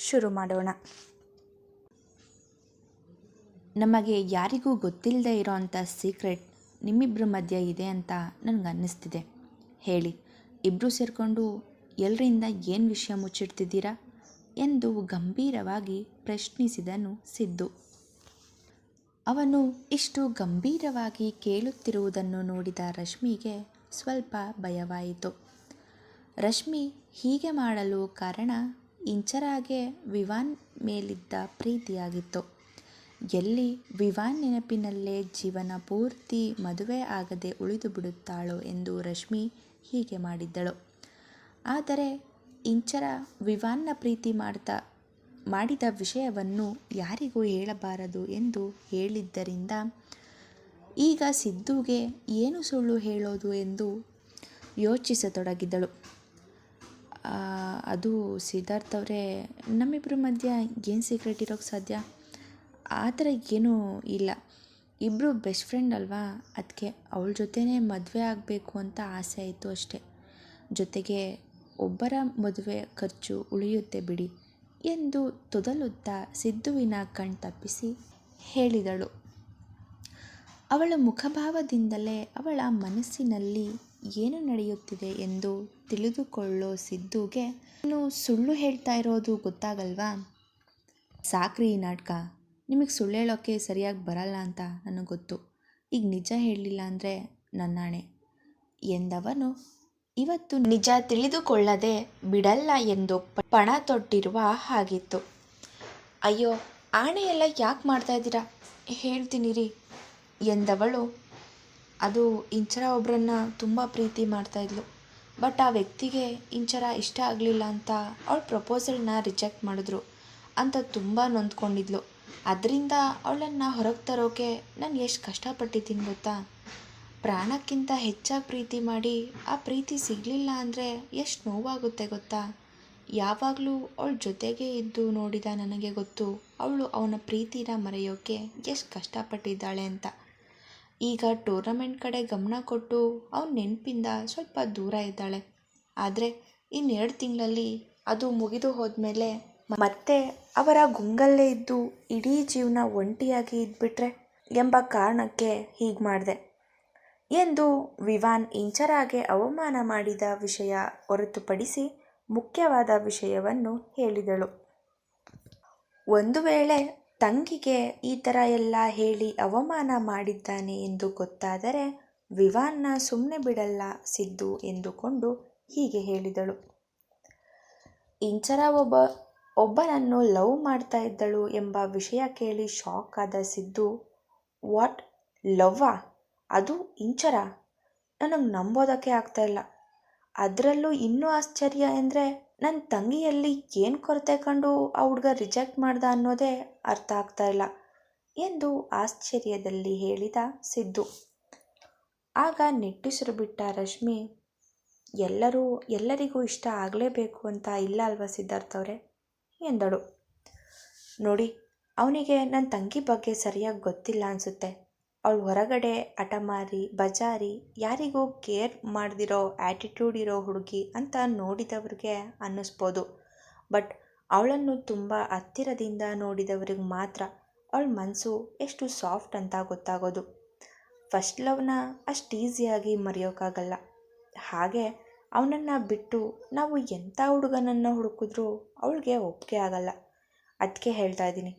ಶುರು ಮಾಡೋಣ. ನಮಗೆ ಯಾರಿಗೂ ಗೊತ್ತಿಲ್ಲದೆ ಇರೋವಂಥ ಸೀಕ್ರೆಟ್ ನಿಮ್ಮಿಬ್ಬರ ಮಧ್ಯೆ ಇದೆ ಅಂತ ನನಗೆ ಅನ್ನಿಸ್ತಿದೆ ಹೇಳಿ ಇಬ್ಬರು ಸೇರಿಕೊಂಡು ಎಲ್ಲರಿಂದ ಏನು ವಿಷಯ ಮುಚ್ಚಿಡ್ತಿದ್ದೀರಾ? ಎಂದು ಗಂಭೀರವಾಗಿ ಪ್ರಶ್ನಿಸಿದನು ಸಿದ್ದು. ಅವನು ಇಷ್ಟು ಗಂಭೀರವಾಗಿ ಕೇಳುತ್ತಿರುವುದನ್ನು ನೋಡಿದ ರಶ್ಮಿಗೆ ಸ್ವಲ್ಪ ಭಯವಾಯಿತು. ರಶ್ಮಿ ಹೀಗೆ ಮಾಡಲು ಕಾರಣ ಇಂಚರಾಗೆ ವಿವಾನ್ ಮೇಲಿದ್ದ ಪ್ರೀತಿಯಾಗಿತ್ತು. ಎಲ್ಲಿ ವಿವಾನ್ ನೆನಪಿನಲ್ಲೇ ಜೀವನ ಪೂರ್ತಿ ಮದುವೆ ಆಗದೆ ಉಳಿದು ಬಿಡುತ್ತಾಳೋ ಎಂದು ರಶ್ಮಿ ಹೀಗೆ ಮಾಡಿದ್ದಳು. ಆದರೆ ಇಂಚರ ವಿವಾನ್ನ ಪ್ರೀತಿ ಮಾಡ್ತಾ, ಮಾಡಿದ ವಿಷಯವನ್ನು ಯಾರಿಗೂ ಹೇಳಬಾರದು ಎಂದು ಹೇಳಿದ್ದರಿಂದ, ಈಗ ಸಿದ್ದುಗೆ ಏನು ಸುಳ್ಳು ಹೇಳೋದು ಎಂದು ಯೋಚಿಸತೊಡಗಿದಳು ಅದು ಸಿದ್ಧಾರ್ಥ ಅವರೇ ನಮ್ಮಿಬ್ಬರ ಮಧ್ಯ ಏನು ಸೀಕ್ರೆಟ್ ಇರೋಕ್ಕೆ ಸಾಧ್ಯ? ಆ ಥರ ಏನೂ ಇಲ್ಲ. ಇಬ್ಬರು ಬೆಸ್ಟ್ ಫ್ರೆಂಡ್ ಅಲ್ವಾ? ಅದಕ್ಕೆ ಅವಳ ಜೊತೆನೇ ಮದುವೆ ಆಗಬೇಕು ಅಂತ ಆಸೆ ಆಯಿತು ಅಷ್ಟೆ. ಜೊತೆಗೆ ಒಬ್ಬರ ಮದುವೆ ಖರ್ಚು ಉಳಿಯುತ್ತೆ ಬಿಡಿ ಎಂದು ತೊದಲುತ್ತಾ ಸಿದ್ದುವಿನ ಕಣ್ ತಪ್ಪಿಸಿ ಹೇಳಿದಳು. ಅವಳ ಮುಖಭಾವದಿಂದಲೇ ಅವಳ ಮನಸ್ಸಿನಲ್ಲಿ ಏನು ನಡೆಯುತ್ತಿದೆ ಎಂದು ತಿಳಿದುಕೊಳ್ಳೋ ಸಿದ್ದುಗೆ ನೀನು ಸುಳ್ಳು ಹೇಳ್ತಾ ಇರೋದು ಗೊತ್ತಾಗಲ್ವಾ? ಸಾಕ್ರಿ ಈ ನಾಟಕ. ನಿಮಗೆ ಸುಳ್ಳು ಹೇಳೋಕ್ಕೆ ಸರಿಯಾಗಿ ಬರಲ್ಲ ಅಂತ ನನಗೆ ಗೊತ್ತು. ಈಗ ನಿಜ ಹೇಳಲಿಲ್ಲ ಅಂದರೆ ನನ್ನಾಣೆ. ಎಂದವನು, ಇವತ್ತು ನಿಜ ತಿಳಿದುಕೊಳ್ಳದೆ ಬಿಡಲ್ಲ ಎಂದು ಪಣ ತೊಟ್ಟಿರುವ ಹಾಗಿತ್ತು. ಅಯ್ಯೋ ಆಣೆ ಎಲ್ಲ ಯಾಕೆ ಮಾಡ್ತಾ ಇದ್ದೀರಾ? ಹೇಳ್ತೀನಿ ರೀ, ಎಂದವಳು ಅದು ಇಂಚರ ಒಬ್ಬರನ್ನ ತುಂಬ ಪ್ರೀತಿ ಮಾಡ್ತಾಯಿದ್ಲು ಬಟ್ ಆ ವ್ಯಕ್ತಿಗೆ ಇಂಚರ ಇಷ್ಟ ಆಗಲಿಲ್ಲ ಅಂತ ಅವಳ ಪ್ರಪೋಸಲ್ನ ರಿಜೆಕ್ಟ್ ಮಾಡಿದ್ರು. ಅಂತ ತುಂಬ ನೊಂದ್ಕೊಂಡಿದ್ಲು. ಅದರಿಂದ ಅವಳನ್ನು ಹೊರಗೆ ತರೋಕೆ ನಾನು ಎಷ್ಟು ಕಷ್ಟಪಟ್ಟಿದ್ದೀನಿ ಗೊತ್ತಾ? ಪ್ರಾಣಕ್ಕಿಂತ ಹೆಚ್ಚಾಗಿ ಪ್ರೀತಿ ಮಾಡಿ ಆ ಪ್ರೀತಿ ಸಿಗಲಿಲ್ಲ ಅಂದರೆ ಎಷ್ಟು ನೋವಾಗುತ್ತೆ ಗೊತ್ತಾ? ಯಾವಾಗಲೂ ಅವಳ ಜೊತೆಗೆ ಇದ್ದು ನೋಡಿದ ನನಗೆ ಗೊತ್ತು ಅವಳು ಅವನ ಪ್ರೀತಿನ ಮರೆಯೋಕೆ ಎಷ್ಟು ಕಷ್ಟಪಟ್ಟಿದ್ದಾಳೆ ಅಂತ. ಈಗ ಟೂರ್ನಮೆಂಟ್ ಕಡೆ ಗಮನ ಕೊಟ್ಟು ಅವನ ನೆನಪಿಂದ ಸ್ವಲ್ಪ ದೂರ ಇದ್ದಾಳೆ. ಆದರೆ ಇನ್ನೆರಡು ತಿಂಗಳಲ್ಲಿ ಅದು ಮುಗಿದು ಹೋದ್ಮೇಲೆ ಮತ್ತೆ ಅವರ ಗುಂಗಲ್ಲೇ ಇದ್ದು ಇಡೀ ಜೀವನ ಒಂಟಿಯಾಗಿ ಇದ್ಬಿಟ್ರೆ ಎಂಬ ಕಾರಣಕ್ಕೆ ಹೀಗೆ ಮಾಡಿದೆ. ಎಂದು ವಿವಾನ್ ಇಂಚರಾಗೆ ಅವಮಾನ ಮಾಡಿದ ವಿಷಯ ಹೊರತುಪಡಿಸಿ ಮುಖ್ಯವಾದ ವಿಷಯವನ್ನು ಹೇಳಿದಳು. ಒಂದು ವೇಳೆ ತಂಗಿಗೆ ಈ ಥರ ಎಲ್ಲ ಹೇಳಿ ಅವಮಾನ ಮಾಡಿದ್ದಾನೆ ಎಂದು ಗೊತ್ತಾದರೆ ವಿವಾನ್ನ ಸುಮ್ಮನೆ ಬಿಡಲ್ಲ ಸಿದ್ದು ಎಂದುಕೊಂಡು ಹೀಗೆ ಹೇಳಿದಳು. ಇಂಚರ ಒಬ್ಬ, ಒಬ್ಬನನ್ನು ಲವ್ ಮಾಡ್ತಾ ಇದ್ದಳು ಎಂಬ ವಿಷಯ ಕೇಳಿ ಶಾಕ್ ಆದ ಸಿದ್ದು, ವಾಟ್? ಲವ್ವಾ? ಅದು ಇಂಚರ? ನನಗೆ ನಂಬೋದಕ್ಕೆ ಆಗ್ತಾ ಇಲ್ಲ. ಅದರಲ್ಲೂ ಇನ್ನೂ ಆಶ್ಚರ್ಯ ಅಂದರೆ ನನ್ನ ತಂಗಿಯಲ್ಲಿ ಏನು ಕೊರತೆ ಕಂಡು ಆ ಹುಡುಗ ರಿಜೆಕ್ಟ್ ಮಾಡ್ದ ಅನ್ನೋದೇ ಅರ್ಥ ಆಗ್ತಾ ಇಲ್ಲ ಎಂದು ಆಶ್ಚರ್ಯದಲ್ಲಿ ಹೇಳಿದ ಸಿದ್ದು. ಆಗ ನೆಟ್ಟಿಸಿರು ಬಿಟ್ಟ ರಶ್ಮಿ, ಎಲ್ಲರೂ ಎಲ್ಲರಿಗೂ ಇಷ್ಟ ಆಗಲೇಬೇಕು ಅಂತ ಇಲ್ಲ ಅಲ್ವಾ ಸಿದ್ಧಾರ್ಥ ಅವರೇ? ಎಂದಳು. ನೋಡಿ, ಅವನಿಗೆ ನನ್ನ ತಂಗಿ ಬಗ್ಗೆ ಸರಿಯಾಗಿ ಗೊತ್ತಿಲ್ಲ ಅನಿಸುತ್ತೆ. ಅವಳು ಹೊರಗಡೆ ಹಠಮಾರಿ ಬಜಾರಿ, ಯಾರಿಗೂ ಕೇರ್ ಮಾಡದಿರೋ ಆ್ಯಟಿಟ್ಯೂಡ್ ಇರೋ ಹುಡುಗಿ ಅಂತ ನೋಡಿದವ್ರಿಗೆ ಅನ್ನಿಸ್ಬೋದು. ಬಟ್ ಅವಳನ್ನು ತುಂಬ ಹತ್ತಿರದಿಂದ ನೋಡಿದವ್ರಿಗೆ ಮಾತ್ರ ಅವಳ ಮನಸ್ಸು ಎಷ್ಟು ಸಾಫ್ಟ್ ಅಂತ ಗೊತ್ತಾಗೋದು. ಫಸ್ಟ್ ಲವ್ನ ಅಷ್ಟು ಈಸಿಯಾಗಿ ಮರೆಯೋಕ್ಕಾಗಲ್ಲ ಹಾಗೆ ಅವನನ್ನು ಬಿಟ್ಟು ನಾವು ಎಂಥ ಹುಡುಗನನ್ನು ಹುಡುಕಿದ್ರೂ ಅವಳಿಗೆ ಒಪ್ಪಿಗೆ ಆಗಲ್ಲ. ಅದಕ್ಕೆ ಹೇಳ್ತಾ ಇದ್ದೀನಿ.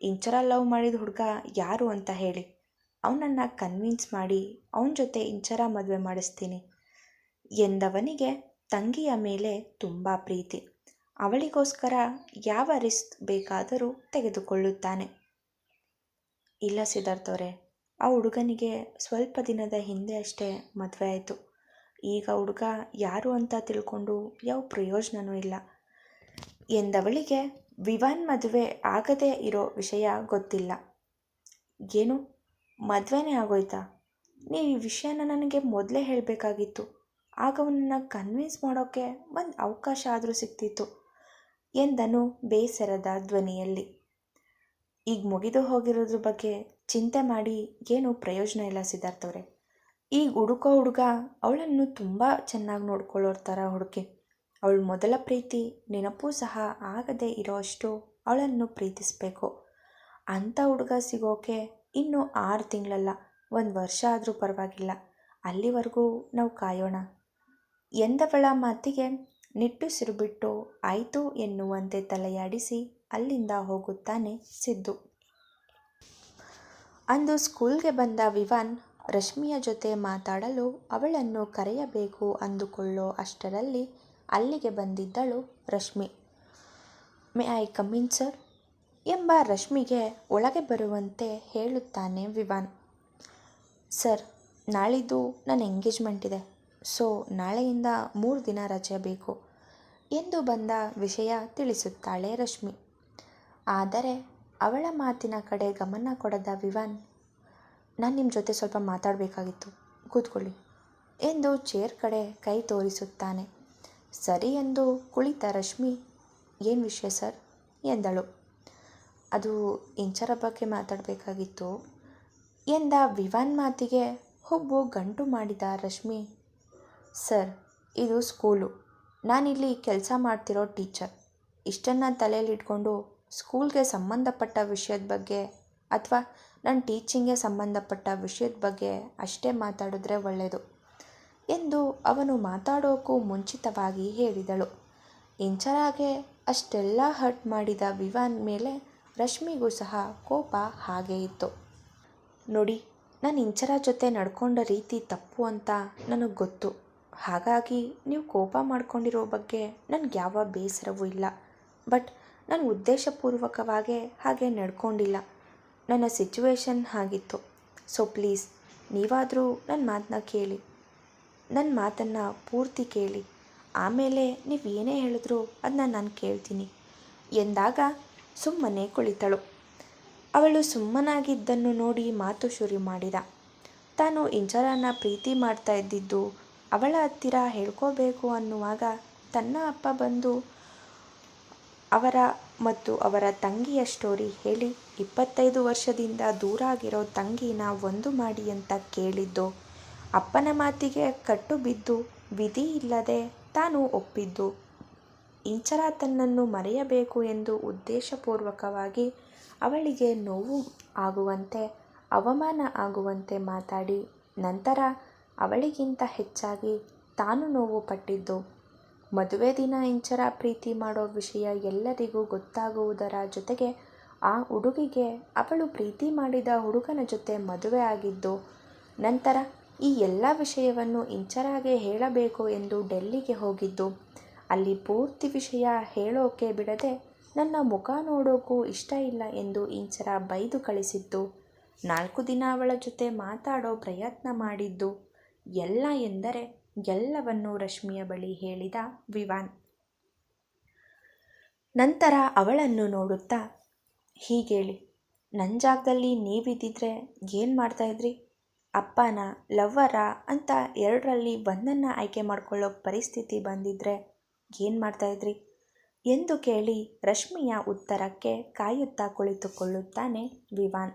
ಇಂಚರ ಲವ್ ಮಾಡಿದ ಹುಡುಗ ಯಾರು ಅಂತ ಹೇಳಿ. ಅವನನ್ನು ಕನ್ವಿನ್ಸ್ ಮಾಡಿ ಅವನ ಜೊತೆ ಇಂಚರ ಮದುವೆ ಮಾಡಿಸ್ತೀನಿ ಎಂದವನಿಗೆ ತಂಗಿಯ ಮೇಲೆ ತುಂಬ ಪ್ರೀತಿ. ಅವಳಿಗೋಸ್ಕರ ಯಾವ ರಿಸ್ಕ್ ಬೇಕಾದರೂ ತೆಗೆದುಕೊಳ್ಳುತ್ತಾನೆ. ಇಲ್ಲ ಸಿದ್ಧಾರ್ಥ ಅವರೇ ಆ ಹುಡುಗನಿಗೆ ಸ್ವಲ್ಪ ದಿನದ ಹಿಂದೆ ಅಷ್ಟೇ ಮದುವೆ ಆಯಿತು. ಈಗ ಹುಡುಗ ಯಾರು ಅಂತ ತಿಳ್ಕೊಂಡು ಯಾವ ಪ್ರಯೋಜನವೂ ಇಲ್ಲ ಎಂದವಳಿಗೆ ವಿವಾನ್ ಮದುವೆ ಆಗದೇ ಇರೋ ವಿಷಯ ಗೊತ್ತಿಲ್ಲ. ಏನು? ಮದುವೆನೇ ಆಗೋಯ್ತಾ? ನೀವು ಈ ವಿಷಯನ ನನಗೆ ಮೊದಲೇ ಹೇಳಬೇಕಾಗಿತ್ತು. ಆಗ ಅವನನ್ನು ಕನ್ವಿನ್ಸ್ ಮಾಡೋಕ್ಕೆ ಒಂದು ಅವಕಾಶ ಆದರೂ ಸಿಗ್ತಿತ್ತು ಎಂದನು ಬೇಸರದ ಧ್ವನಿಯಲ್ಲಿ. ಈಗ ಮುಗಿದು ಹೋಗಿರೋದ್ರ ಬಗ್ಗೆ ಚಿಂತೆ ಮಾಡಿ ಏನೂ ಪ್ರಯೋಜನ ಇಲ್ಲ ಸಿದ್ಧಾರ್ಥವ್ರೆ ಈಗ ಹುಡುಕೋ ಹುಡುಗ ಅವಳನ್ನು ತುಂಬ ಚೆನ್ನಾಗಿ ನೋಡ್ಕೊಳ್ಳೋರ್ ಥರ ಹುಡುಕಿ. ಅವಳ ಮೊದಲ ಪ್ರೀತಿ ನೆನಪೂ ಸಹ ಆಗದೇ ಇರೋಷ್ಟು ಅವಳನ್ನು ಪ್ರೀತಿಸಬೇಕು. ಅಂಥ ಹುಡುಗ ಸಿಗೋಕೆ ಇನ್ನೂ ಆರು ತಿಂಗಳಲ್ಲ, ಒಂದು ವರ್ಷ ಆದರೂ ಪರವಾಗಿಲ್ಲ. ಅಲ್ಲಿವರೆಗೂ ನಾವು ಕಾಯೋಣ. ಎಂದವಳ ಮಾತಿಗೆ ನಿಟ್ಟುಸಿರು ಬಿಟ್ಟು ಆಯಿತು ಎನ್ನುವಂತೆ ತಲೆಯಾಡಿಸಿ ಅಲ್ಲಿಂದ ಹೋಗುತ್ತಾನೆ ಸಿದ್ದು. ಅಂದು ಸ್ಕೂಲ್ಗೆ ಬಂದ ವಿವಾನ್ ರಶ್ಮಿಯ ಜೊತೆ ಮಾತಾಡಲು ಅವಳನ್ನು ಕರೆಯಬೇಕು ಅಂದುಕೊಳ್ಳೋ ಅಷ್ಟರಲ್ಲಿ ಅಲ್ಲಿಗೆ ಬಂದಿದ್ದಳು Rashmi. May I come in sir? ಎಂಬ ರಶ್ಮಿಗೆ ಒಳಗೆ ಬರುವಂತೆ ಹೇಳುತ್ತಾನೆ ವಿವಾನ್. ಸರ್, ನಾಳಿದ್ದು ನನ್ನ ಎಂಗೇಜ್ಮೆಂಟ್ ಇದೆ. ಸೊ, ನಾಳೆಯಿಂದ ಮೂರು ದಿನ ರಜೆ ಬೇಕು ಎಂದು ಬಂದ ವಿಷಯ ತಿಳಿಸುತ್ತಾಳೆ ರಶ್ಮಿ. ಆದರೆ ಅವಳ ಮಾತಿನ ಕಡೆ ಗಮನ ಕೊಡದ ವಿವಾನ್, ನಾನು ನಿಮ್ಮ ಜೊತೆ ಸ್ವಲ್ಪ ಮಾತಾಡಬೇಕಾಗಿತ್ತು, ಕೂತ್ಕೊಳ್ಳಿ ಎಂದು ಚೇರ್ ಕಡೆ ಕೈ ತೋರಿಸುತ್ತಾನೆ. ಸರಿ ಎಂದು ಕುಳಿತ ರಶ್ಮಿ, ಏನು ವಿಷಯ ಸರ್? ಎಂದಳು. ಅದು ಇಂಚರ ಬಗ್ಗೆ ಮಾತಾಡಬೇಕಾಗಿತ್ತು. ಎಂದ ವಿವಾನ್ ಮಾತಿಗೆ ಹುಬ್ಬು ಗಂಟು ಮಾಡಿದ ರಶ್ಮಿ, ಸರ್, ಇದು ಸ್ಕೂಲು. ನಾನಿಲ್ಲಿ ಕೆಲಸ ಮಾಡ್ತಿರೋ ಟೀಚರ್. ಇಷ್ಟನ್ನು ತಲೆಯಲ್ಲಿಟ್ಕೊಂಡು ಸ್ಕೂಲ್ಗೆ ಸಂಬಂಧಪಟ್ಟ ವಿಷಯದ ಬಗ್ಗೆ ಅಥವಾ ನನ್ನ ಟೀಚಿಂಗ್ಗೆ ಸಂಬಂಧಪಟ್ಟ ವಿಷಯದ ಬಗ್ಗೆ ಅಷ್ಟೇ ಮಾತಾಡಿದ್ರೆ ಒಳ್ಳೆಯದು ಎಂದು ಅವನು ಮಾತಾಡೋಕ್ಕೂ ಮುಂಚಿತವಾಗಿ ಹೇಳಿದಳು. ಇಂಚರಾಗೆ ಅಷ್ಟೆಲ್ಲ ಹರ್ಟ್ ಮಾಡಿದ ವಿವಾನ್ ಮೇಲೆ ರಶ್ಮಿಗೂ ಸಹ ಕೋಪ ಹಾಗೇ ಇತ್ತು. ನೋಡಿ, ನಾನು ಇಂಚರ ಜೊತೆ ನಡ್ಕೊಂಡ ರೀತಿ ತಪ್ಪು ಅಂತ ನನಗೆ ಗೊತ್ತು. ಹಾಗಾಗಿ ನೀವು ಕೋಪ ಮಾಡ್ಕೊಂಡಿರೋ ಬಗ್ಗೆ ನನಗೆ ಯಾವ ಬೇಸರವೂ ಇಲ್ಲ. ಬಟ್ ನಾನು ಉದ್ದೇಶಪೂರ್ವಕವಾಗೇ ಹಾಗೆ ನಡ್ಕೊಂಡಿಲ್ಲ. ನನ್ನ ಸಿಚುವೇಶನ್ ಹಾಗಿತ್ತು. ಸೊ ಪ್ಲೀಸ್, ನೀವಾದರೂ ನನ್ನ ಮಾತನ್ನ ಕೇಳಿ. ನನ್ನ ಮಾತನ್ನು ಪೂರ್ತಿ ಕೇಳಿ. ಆಮೇಲೆ ನೀವು ಏನೇ ಹೇಳಿದ್ರೂ ಅದನ್ನ ನಾನು ಕೇಳ್ತೀನಿ. ಎಂದಾಗ ಸುಮ್ಮನೆ ಕುಳಿತಳು. ಅವಳು ಸುಮ್ಮನಾಗಿದ್ದನ್ನು ನೋಡಿ ಮಾತು ಶುರು ಮಾಡಿದ. ತಾನು ಇಂಚರನ್ನ ಪ್ರೀತಿ ಮಾಡ್ತಾ ಇದ್ದಿದ್ದು ಅವಳ ಹತ್ತಿರ ಹೇಳ್ಕೋಬೇಕು ಅನ್ನುವಾಗ ತನ್ನ ಅಪ್ಪ ಬಂದು ಅವರ ಮತ್ತು ಅವರ ತಂಗಿಯ ಸ್ಟೋರಿ ಹೇಳಿ ಇಪ್ಪತ್ತೈದು ವರ್ಷದಿಂದ ದೂರ ಆಗಿರೋ ತಂಗಿನ ಒಂದು ಮಾಡಿ ಅಂತ ಕೇಳಿದ್ದು ಅಪ್ಪನ ಮಾತಿಗೆ ಕಟ್ಟು ಬಿದ್ದು ವಿಧಿ ಇಲ್ಲದೆ ತಾನು ಒಪ್ಪಿದ್ದು. ಇಂಚರ ತನ್ನನ್ನು ಮರೆಯಬೇಕು ಎಂದು ಉದ್ದೇಶಪೂರ್ವಕವಾಗಿ ಅವಳಿಗೆ ನೋವು ಆಗುವಂತೆ, ಅವಮಾನ ಆಗುವಂತೆ ಮಾತಾಡಿ, ನಂತರ ಅವಳಿಗಿಂತ ಹೆಚ್ಚಾಗಿ ತಾನು ನೋವು ಪಟ್ಟಿದ್ದು. ಮದುವೆ ದಿನ ಇಂಚರ ಪ್ರೀತಿ ಮಾಡೋ ವಿಷಯ ಎಲ್ಲರಿಗೂ ಗೊತ್ತಾಗುವುದರ ಜೊತೆಗೆ ಆ ಹುಡುಗಿಗೆ ಅವಳು ಪ್ರೀತಿ ಮಾಡಿದ ಹುಡುಗನ ಜೊತೆ ಮದುವೆ ಆಗಿದ್ದು, ನಂತರ ಈ ಎಲ್ಲ ವಿಷಯವನ್ನು ಇಂಚರಾಗೆ ಹೇಳಬೇಕು ಎಂದು ಡೆಲ್ಲಿಗೆ ಹೋಗಿದ್ದು. ಅಲ್ಲಿ ಪೂರ್ತಿ ವಿಷಯ ಹೇಳೋಕೆ ಬಿಡದೆ ನನ್ನ ಮುಖ ನೋಡೋಕ್ಕೂ ಇಷ್ಟ ಇಲ್ಲ ಎಂದು ಇಂಚರ ಬೈದು ಕಳಿಸಿದ್ದು ನಾಲ್ಕು ದಿನ ಅವಳ ಜೊತೆ ಮಾತಾಡೋ ಪ್ರಯತ್ನ ಮಾಡಿದ್ದು. ಎಲ್ಲ ಎಂದರೆ ಎಲ್ಲವನ್ನೂ ರಶ್ಮಿಯ ಬಳಿ ಹೇಳಿದ ವಿವಾನ್. ನಂತರ ಅವಳನ್ನು ನೋಡುತ್ತಾ ಹೀಗೇಳಿ ನನ್ನ ಜಾಗದಲ್ಲಿ ನೀವಿದ್ದಿದ್ರೆ ಏನು ಮಾಡ್ತಾಯಿದ್ರಿ ಅಪ್ಪನ, ಲವ್ವರ ಅಂತ ಎರಡರಲ್ಲಿ ಒಂದನ್ನು ಆಯ್ಕೆ ಮಾಡ್ಕೊಳ್ಳೋ ಪರಿಸ್ಥಿತಿ ಬಂದಿದ್ದರೆ ಏನು ಮಾಡ್ತಾಯಿದ್ರಿ ಎಂದು ಕೇಳಿ ರಶ್ಮಿಯ ಉತ್ತರಕ್ಕೆ ಕಾಯುತ್ತಾ ಕುಳಿತುಕೊಳ್ಳುತ್ತಾನೆ ವಿವಾನ್.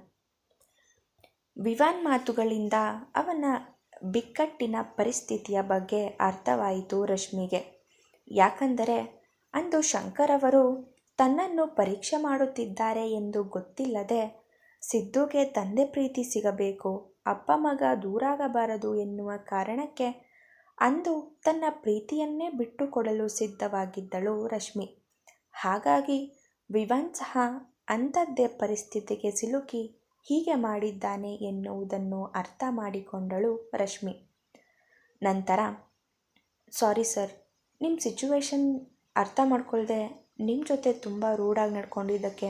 ವಿವಾನ್ ಮಾತುಗಳಿಂದ ಅವನ ಬಿಕ್ಕಟ್ಟಿನ ಪರಿಸ್ಥಿತಿಯ ಬಗ್ಗೆ ಅರ್ಥವಾಯಿತು ರಶ್ಮಿಗೆ. ಯಾಕಂದರೆ ಅಂದು ಶಂಕರ್ ಅವರು ತನ್ನನ್ನು ಪರೀಕ್ಷೆ ಮಾಡುತ್ತಿದ್ದಾರೆ ಎಂದು ಗೊತ್ತಿಲ್ಲದೆ ಸಿದ್ದುಗೆ ತಂದೆ ಪ್ರೀತಿ ಸಿಗಬೇಕು, ಅಪ್ಪ ಮಗ ದೂರಾಗಬಾರದು ಎನ್ನುವ ಕಾರಣಕ್ಕೆ ಅಂದು ತನ್ನ ಪ್ರೀತಿಯನ್ನೇ ಬಿಟ್ಟುಕೊಡಲು ಸಿದ್ಧವಾಗಿದ್ದಳು ರಶ್ಮಿ. ಹಾಗಾಗಿ ವಿವಾನ್ ಸಹ ಅಂಥದ್ದೇ ಪರಿಸ್ಥಿತಿಗೆ ಸಿಲುಕಿ ಹೀಗೆ ಮಾಡಿದ್ದಾನೆ ಎನ್ನುವುದನ್ನು ಅರ್ಥ ಮಾಡಿಕೊಂಡಳು ರಶ್ಮಿ. ನಂತರ, ಸಾರಿ ಸರ್ ನಿಮ್ಮ ಸಿಚುವೇಶನ್ ಅರ್ಥ ಮಾಡ್ಕೊಳ್ಳದೆ ನಿಮ್ಮ ಜೊತೆ ತುಂಬ ರೂಢಾಗಿ ನಡ್ಕೊಂಡಿದ್ದಕ್ಕೆ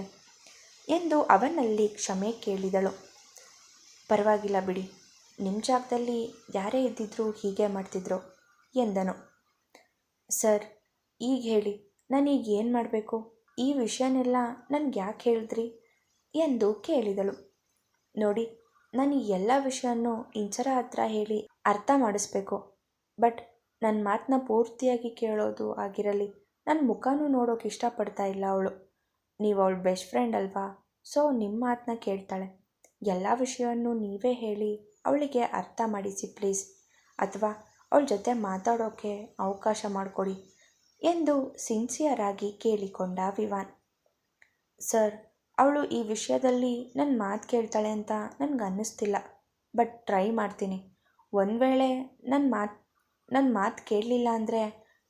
ಎಂದು ಅವನಲ್ಲಿ ಕ್ಷಮೆ ಕೇಳಿದಳು. ಪರವಾಗಿಲ್ಲ ಬಿಡಿ ನಿಮ್ಮ ಜಾಗದಲ್ಲಿ ಯಾರೇ ಇದ್ದಿದ್ರು ಹೀಗೆ ಮಾಡ್ತಿದ್ರು ಎಂದನು. ಸರ್, ಈಗ ಹೇಳಿ ನಾನೀಗ ಏನು ಮಾಡಬೇಕು? ಈ ವಿಷಯನೆಲ್ಲ ನನಗೆ ಯಾಕೆ ಹೇಳಿದ್ರಿ? ಎಂದು ಕೇಳಿದಳು. ನೋಡಿ, ನಾನು ಈ ಎಲ್ಲ ವಿಷಯನೂ ಇಂಚರ ಹತ್ರ ಹೇಳಿ ಅರ್ಥ ಮಾಡಿಸ್ಬೇಕು. ಬಟ್ ನನ್ನ ಮಾತನ್ನ ಪೂರ್ತಿಯಾಗಿ ಕೇಳೋದು ಆಗಿರಲಿ ನನ್ನ ಮುಖನೂ ನೋಡೋಕೆ ಇಷ್ಟಪಡ್ತಾ ಇಲ್ಲ ಅವಳು. ನೀವು ಅವಳ ಬೆಸ್ಟ್ ಫ್ರೆಂಡ್ ಅಲ್ವಾ? ಸೊ ನಿಮ್ಮ ಮಾತನ್ನ ಕೇಳ್ತಾಳೆ. ಎಲ್ಲ ವಿಷಯವನ್ನು ನೀವೇ ಹೇಳಿ ಅವಳಿಗೆ ಅರ್ಥ ಮಾಡಿಸಿ, ಪ್ಲೀಸ್, ಅಥವಾ ಅವಳ ಜೊತೆ ಮಾತಾಡೋಕ್ಕೆ ಅವಕಾಶ ಮಾಡಿಕೊಡಿ ಎಂದು ಸಿನ್ಸಿಯರ್ ಆಗಿ ಕೇಳಿಕೊಂಡ ವಿವಾನ್. ಸರ್, ಅವಳು ಈ ವಿಷಯದಲ್ಲಿ ನನ್ನ ಮಾತು ಕೇಳ್ತಾಳೆ ಅಂತ ನನಗೆ ಅನ್ನಿಸ್ತಿಲ್ಲ ಬಟ್ ಟ್ರೈ ಮಾಡ್ತೀನಿ. ಒಂದು ವೇಳೆ ನನ್ನ ಮಾತು ನನ್ನ ಮಾತು ಕೇಳಲಿಲ್ಲ ಅಂದರೆ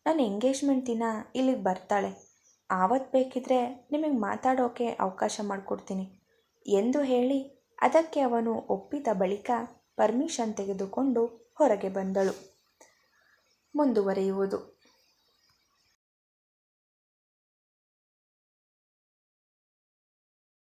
ನನ್ನ ಎಂಗೇಜ್ಮೆಂಟ್ ದಿನ ಇಲ್ಲಿಗೆ ಬರ್ತಾಳೆ. ಆವತ್ತು ಬೇಕಿದ್ರೆ ನಿಮಗೆ ಮಾತಾಡೋಕ್ಕೆ ಅವಕಾಶ ಮಾಡಿಕೊಡ್ತೀನಿ ಎಂದು ಹೇಳಿ, ಅದಕ್ಕೆ ಅವನು ಒಪ್ಪಿದ ಬಳಿಕ ಪರ್ಮಿಷನ್ ತೆಗೆದುಕೊಂಡು ಹೊರಗೆ ಬಂದಳು. ಮುಂದುವರಿಯುವುದು.